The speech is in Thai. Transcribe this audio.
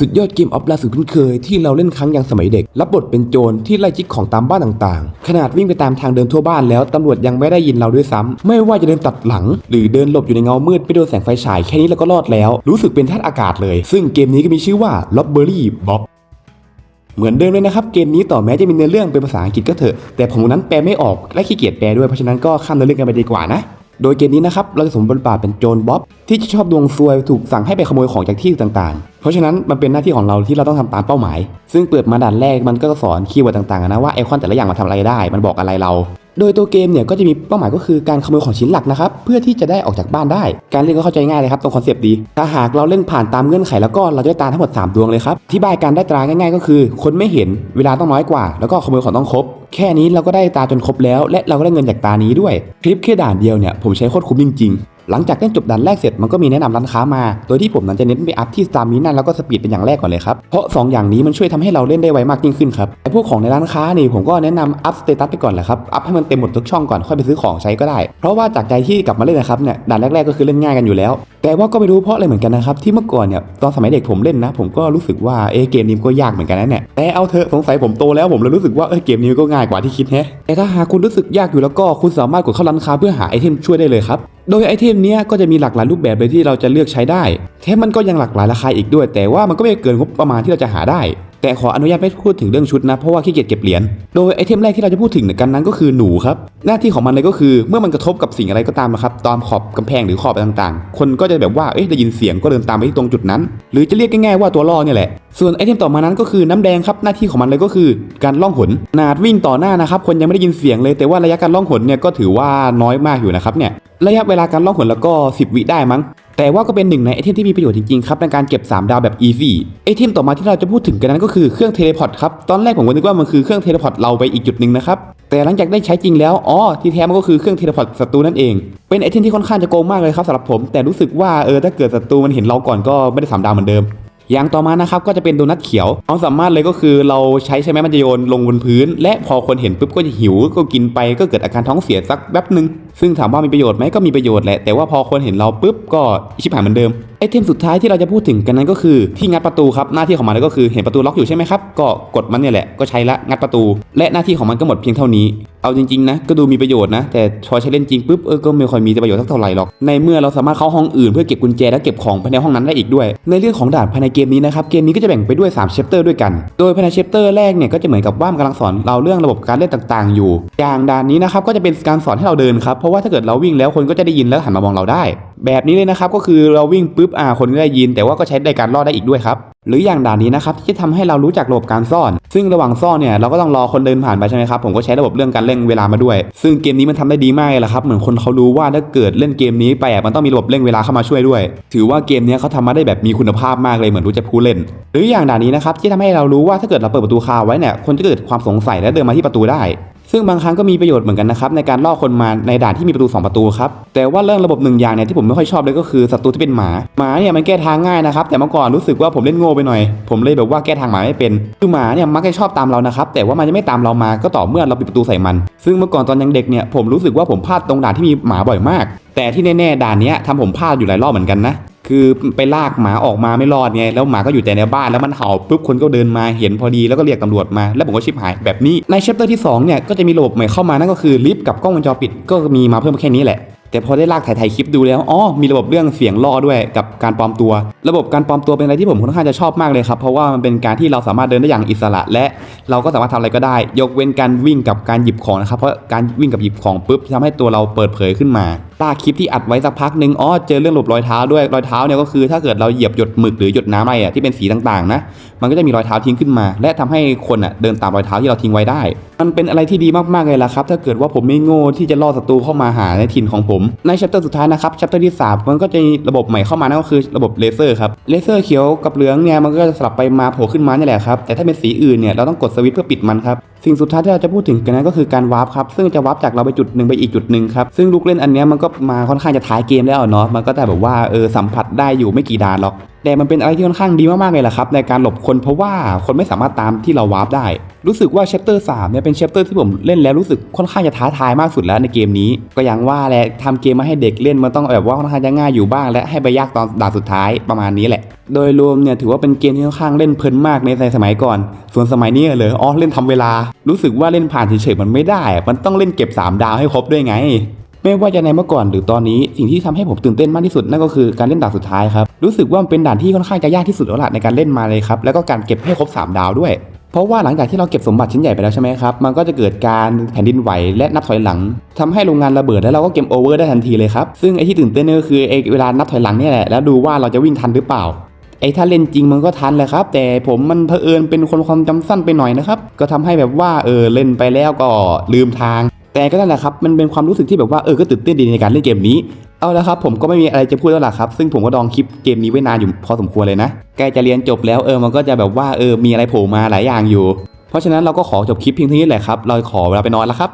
สุดยอดเกมออฟลาสุดคุ้นเคยที่เราเล่นครั้งยังสมัยเด็ก รับบทเป็นโจรที่ไล่จิกของตามบ้านต่างๆ ขนาดวิ่งไปตามทางเดินทั่วบ้านแล้วตำรวจยังไม่ได้ยินเราด้วยซ้ำไม่ว่าจะเดินตัดหลัง หรือเดินหลบอยู่ในเงามืดไปโดนแสงไฟฉายแค่นี้เราก็รอดแล้ว รู้สึกเป็นท่าอากาศเลย ซึ่งเกมนี้ก็มีชื่อว่า l o b b e r y Bob เหมือนเดิมเลยนะครับ เกมนี้ต่อแม้จะมีเนื้อเรื่องเป็นภาษาอังกฤษก็เถอะ แต่ผมนั้นแปลไม่ออกและขี้เกียจแปลด้วยเพราะฉะนั้นก็ข้ามเนื้อเรื่องกันไปดีกว่านะโดยเกมนี้นะครับเราจะสมบทบาทเป็นโจรบ๊อบที่ชอบดวงซวยถูกสั่งให้ไปขโมยของจากที่ต่างๆ ราะฉะนั้นมันเป็นหน้าที่ของเราที่เราต้องทำตามเป้าหมาย ซึ่งเปิดมาด่านแรกมันก็สอนคีย์เวิร์ดต่างๆนะว่าไอคอนแต่ละอย่างมาทำอะไรได้ มันบอกอะไรเรา โดยตัวเกมเนี่ยก็จะมีเป้าหมายก็คือการขโมยของชิ้นหลักนะครับเพื่อที่จะได้ออกจากบ้านได้ การเล่นก็เข้าใจง่ายเลยครับตรงคอนเซปต์ดี ถ้าหากเราเล่นผ่านตามเงื่อนไขแล้วก็เราจะได้ตาทั้งหมด 3 ดวงเลยครับที่บายการได้ตราง่าย ๆ ก็คือ คนไม่เห็นเวลาต้องน้อยกว่า แล้วก็ขโมยของต้องครบแค่นี้เราก็ได้ตาจนครบแล้ว และเราก็ได้เงินจากตานี้ด้วย คลิปแค่ด่านเดียวเนี่ยผมใช้โคตรคุ้มจริงๆ หลังจากเล่นจบด่านแรกเสร็จมันก็มีแนะนำร้านค้ามา โดยที่ผมนั้นจะเน้นไปอัพที่สตามิน่าแล้วก็สปีดเป็นอย่างแรกก่อนเลยครับ เพราะ 2 อย่างนี้มันช่วยทำให้เราเล่นได้ไวมากยิ่งขึ้นครับไอพวกของในร้านค้านี่ผมก็แนะนำอัพสเตตัสไปก่อนแหละครับ อัพให้มันเต็มหมดทุกช่องก่อนค่อยไปซื้อของใช้ก็ได้ เพราะว่าจากใจที่กลับมาเล่นนะครับเนี่ยด่านแรกๆก็คือเล่นง่ายกันอยู่แล้ว แต่ว่าก็ไม่รู้เพราะอะไรเหมือนกันนะครับที่เมื่อก่อนเนี่ยตอนสมัยเด็กผมเล่นนะ ผมก็รู้สึกว่าเอเกมนี้มันก็ยากเหมือนกันนะเนี่ยแต่เอาเถอะสงสัยผมโตแล้วผมเลยรู้สึกว่าเออเกมนี้ก็ง่ายกว่าที่คิดแฮะแต่ถ้าหากคุณรู้สึกยากอยู่แล้วก็คุณสามารถกดเข้าร้านค้าเพื่อหาไอเทมช่วยได้เลยครับโดยไอเทมนี้ก็จะมีหลากหลายรูปแบบเลยที่เราจะเลือกใช้ได้แถมมันก็ยังหลากหลายราคาอีกด้วย แต่ว่ามันก็ไม่เกินงบประมาณที่เราจะหาได้ แต่ขออนุญาตไม่พูดถึงเรื่องชุดนะ เพราะว่าขี้เกียจเก็บเหรียญ โดยไอเทมแรกที่เราจะพูดถึงกันนั้นก็คือหนูครับ หน้าที่ของมันเลยก็คือเมื่อมันกระทบกับสิ่งอะไรก็ตามนะครับ ตามขอบกำแพงหรือขอบอะไรต่างๆ คนก็จะแบบว่าเอ๊ะได้ยินเสียงก็เดินตามไปที่ตรงจุดนั้น หรือจะเรียกง่ายๆว่าตัวล่อเนี่ยแหละ ส่วนไอเทมต่อมานั้นก็คือน้ำแดงครับหน้าที่ของมันเลยก็คือ การล่องหนนาดวิ่งต่อหน้านะครับคนยังไม่ได้ยินเสียงเลย แต่ว่าระยะการล่องหนเนี่ยก็ถือว่าน้อยมากอยู่นะครับเนี่ย ระยะเวลาการล่องหนแล้วก็ 10 วิได้มั้ง แต่ว่าก็เป็นหนึ่งในไอเทมที่มีประโยชน์จริงๆครับในการเก็บ 3 ดาวแบบ easy ไอเทมต่อมาที่เราจะพูดถึงกันนั้นก็คือเครื่องเทเลพอร์ตครับ ตอนแรกผมก็นึกว่ามันคือเครื่องเทเลพอร์ตเราไปอีกจุดหนึ่งนะครับ แต่หลังจากได้ใช้จริงแล้ว อ๋อ ที่แท้มันก็คือเครื่องเทเลพอร์ตศัตรูนั่นเอง เป็นไอเทมที่ค่อนข้างจะโกงมากเลยครับสำหรับผม แต่รู้สึกว่าเออถ้าเกิดศัตรูมันเห็นเราก่อนก็ไม่ได้สามดาวเหมือนเดิมอย่างต่อมานะครับก็จะเป็นโดนัทเขียวเอาสามารถเลยก็คือเราใช้ใช่ไหมมันจะโยนลงบนพื้น และพอคนเห็นปุ๊บก็จะหิวก็กินไปก็เกิดอาการท้องเสียสักแป๊บหนึ่ง ซึ่งถามว่ามีประโยชน์ไหมก็มีประโยชน์แหละ แต่ว่าพอคนเห็นเราปุ๊บก็ชิบหายเหมือนเดิมไอเทมสุดท้ายที่เราจะพูดถึงกันนั้นก็คือที่งัดประตูครับหน้าที่ของมันก็คือเห็นประตูล็อกอยู่ใช่ไหมครับก็กดมันเนี่ยแหละก็ใช้ละงัดประตู และหน้าที่ของมันก็หมดเพียงเท่านี้ เอาจริงๆนะก็ดูมีประโยชน์นะ แต่พอใช้เล่นจริงปุ๊บเออก็ไม่ค่อยมีประโยชน์สักเท่าไหร่หรอกในเมื่อเราสามารถเข้าห้องอื่นเพื่อเก็บกุญแจและเก็บของภายในห้องนั้นได้อีกด้วย ในเรื่องของด่านภายในเกมนี้นะครับเกมนี้ก็จะแบ่งไปด้วย3เชปเตอร์ด้วยกัน โดยภายในเชปเตอร์แรกเนี่ยก็จะเหมือนกับว่ามกำลังสอนเราเรื่องระบบการเล่นต่าง ๆ อยู่ อย่างด่านนี้นะครับก็จะเป็นการสอนให้เราเดินครับเราะว่าถ้าเกิดเราวิ่งแล้วคนก็จะได้ยินแล้วหันมามองเราได้ แบบนี้เลยนะครับก็คือเราวิ่งปุ๊บอ่าคนก็ได้ยิน แต่ว่าก็ใช้ในการรอดได้อีกด้วยครับหรืออย่างด่านนี้นะครับที่จะทำให้เรารู้จักระบบการซ่อน ซึ่งระหว่างซ่อนเนี่ยเราก็ต้องรอคนเดินผ่านไปใช่ไหมครับผมก็ใช้ระบบเรื่องการเร่งเวลามาด้วย ซึ่งเกมนี้มันทำได้ดีมากเลยละครับเหมือนคนเขารู้ว่าถ้าเกิดเล่นเกมนี้ไปมันต้องมีระบบเร่งเวลาเข้ามาช่วยด้วย ถือว่าเกมนี้เขาทำมาได้แบบมีคุณภาพมากเลยเหมือนรู้จักผู้เล่น หรืออย่างด่านนี้นะครับที่ทำให้เรารู้ว่าถ้าเกิดเราเปิดประตูคาไว้เนี่ยคนจะเกิดความสงสัยและเดินมาที่ประตูได้ ซึ่งบางครั้งก็มีประโยชน์เหมือนกันนะครับในการล่อคนมาในด่านที่มีประตู 2 ประตูครับแต่ว่าเรื่องระบบหนึ่งอย่างเนี่ยที่ผมไม่ค่อยชอบเลยก็คือศัตรูที่เป็นหมาหมาเนี่ยมันแก้ทางง่ายนะครับแต่เมื่อก่อนรู้สึกว่าผมเล่นโง่ไปหน่อย ผมเลยแบบว่าแก้ทางหมาไม่เป็นคือหมาเนี่ยมักจะชอบตามเรานะครับแต่ว่ามันจะไม่ตามเรามาก็ต่อเมื่อเราปิดประตูใส่มัน ซึ่งเมื่อก่อนตอนยังเด็กเนี่ยผมรู้สึกว่าผมพลาดตรงด่านที่มีหมาบ่อยมาก แต่ที่แน่ๆด่านนี้ทำผมพลาดอยู่หลายรอบเหมือนกันนะ คือไปลากหมาออกมาไม่รอดไงแล้วหมาก็อยู่แต่ในบ้านแล้วมันเห่าปุ๊บคนก็เดินมาเห็นพอดีแล้วก็เรียกตำรวจมา แล้วผมก็ชิบหายแบบนี้ในเชปเตอร์ที่2เนี่ยก็จะมีระบบใหม่เข้ามานั่นก็คือลิฟต์กับกล้องวงจรปิดก็มีมาเพิ่มแค่นี้แหละแต่พอได้ลากถ่ายถ่ายคลิปดูแล้ว อ๋อ มีระบบเรื่องเสียงล่อด้วยกับการปลอมตัว ระบบการปลอมตัวเป็นอะไรที่ผมค่อนข้างจะชอบมากเลยครับ เพราะว่ามันเป็นการที่เราสามารถเดินได้อย่างอิสระ และเราก็สามารถทำอะไรก็ได้ ยกเว้นการวิ่งกับการหยิบของนะครับ เพราะการวิ่งกับหยิบของปุ๊บทำให้ตัวเราเปิดเผยขึ้นมาลากคลิปที่อัดไว้สักพักหนึ่งอ๋อเจอเรื่องหลบรอยเท้าด้วยรอยเท้าเนี่ยก็คือ ถ้าเกิดเราเหยียบหยดหมึกหรือหยดน้ำอะไรอะที่เป็นสีต่างๆนะมันก็จะมีรอยเท้าทิ้งขึ้นมา และทำให้คนอะเดินตามรอยเท้าที่เราทิ้งไว้ได้ มันเป็นอะไรที่ดีมากๆเลยล่ะครับ ถ้าเกิดว่าผมไม่โง่ที่จะล่อศัตรูเข้ามาหาในถิ่นของผมในชัปเตอร์สุดท้ายนะครับชัปเตอร์ที่สามมันก็จะมีระบบใหม่เข้ามานั่นก็คือระบบเลเซอร์ครับเลเซอร์เขียวกับเหลืองเนี่ยมันก็จะสลับไปมาโผล่ขึ้นมานี่แหละครับแต่ถ้าเป็นสีอื่นเนี่ยเราต้องกดสวิตช์เพื่อปิดมันครับ สิ่งสุดท้ายที่เราจะพูดถึงกันนั้นก็คือการวาร์ปครับซึ่งจะวาร์ปจากเราไปจุดหนึ่งไปอีกจุดหนึ่งครับซึ่งลูกเล่นอันนี้มันก็มาค่อนข้างจะท้ายเกมแล้วเนาะมันก็แต่แบบว่าเออสัมผัสได้อยู่ไม่กี่ดานหรอกแต่มันเป็นอะไรที่ค่อนข้างดีมากๆเลยล่ะครับในการหลบคนเพราะว่าคนไม่สามารถตามที่เราวาร์ปได้ รู้สึกว่าเชปเตอร์3เนี่ยเป็นเชปเตอร์ที่ผมเล่นแล้วรู้สึกค่อนข้างจะท้าทายมากสุดแล้วในเกมนี้ ก็ย่างว่าแหละทำเกมมาให้เด็กเล่นมันต้องแบบว่าค่อนข้างจะง่ายอยู่บ้าง และให้ไปยากตอนด่านสุดท้ายประมาณนี้แหละ โดยรวมเนี่ยถือว่าเป็นเกมที่ค่อนข้างเล่นเพลินมากในสมัยก่อน ส่วนสมัยนี้เลยอ๋อเล่นทำเวลา รู้สึกว่าเล่นผ่านเฉยๆมันไม่ได้ มันต้องเล่นเก็บ 3 ดาวให้ครบด้วยไงไม่ว่าจะในเมื่อก่อนหรือตอนนี้สิ่งที่ทำให้ผมตื่นเต้นมากที่สุดนั่นก็คือการเล่นด่านสุดท้ายครับ รู้สึกว่ามันเป็นด่านที่ค่อนข้างจะยากที่สุดแล้วล่ะในการเล่นมาเลยครับ แล้วก็การเก็บให้ครบ 3 ดาวด้วย เพราะว่าหลังจากที่เราเก็บสมบัติชิ้นใหญ่ไปแล้วใช่ไหมครับ มันก็จะเกิดการแผ่นดินไหวและนับถอยหลังทำให้โรงงานระเบิดแล้วเราก็เกมโอเวอร์ได้ทันทีเลยครับ ซึ่งไอที่ตื่นเต้นก็คือไอเวลานับถอยหลังนี่แหละ แล้วดูว่าเราจะวิ่งทันหรือเปล่า ไอ้ถ้าเล่นจริงมันก็ทันแหละครับ แต่ผมมันเผอิญเป็นคนความจำสั้นไปหน่อยนะครับ ก็ทำให้แบบว่าเออเล่นไปแล้วก็ลืมทาง แต่ก็นั่นแหละครับ มันเป็นความรู้สึกที่แบบว่าเออ ก็ตื่นเต้นดีในการเล่นเกมนี้ เอาละครับผมก็ไม่มีอะไรจะพูดแล้วล่ะครับ ซึ่งผมก็ดองคลิปเกมนี้ไว้นานอยู่พอสมควรเลยนะใกล้จะเรียนจบแล้วเออมันก็จะแบบว่าเออมีอะไรโผล่มาหลายอย่างอยู่ เพราะฉะนั้นเราก็ขอจบคลิปเพียงเท่านี้แหละครับเราขอเวลาไปนอนแล้วครับ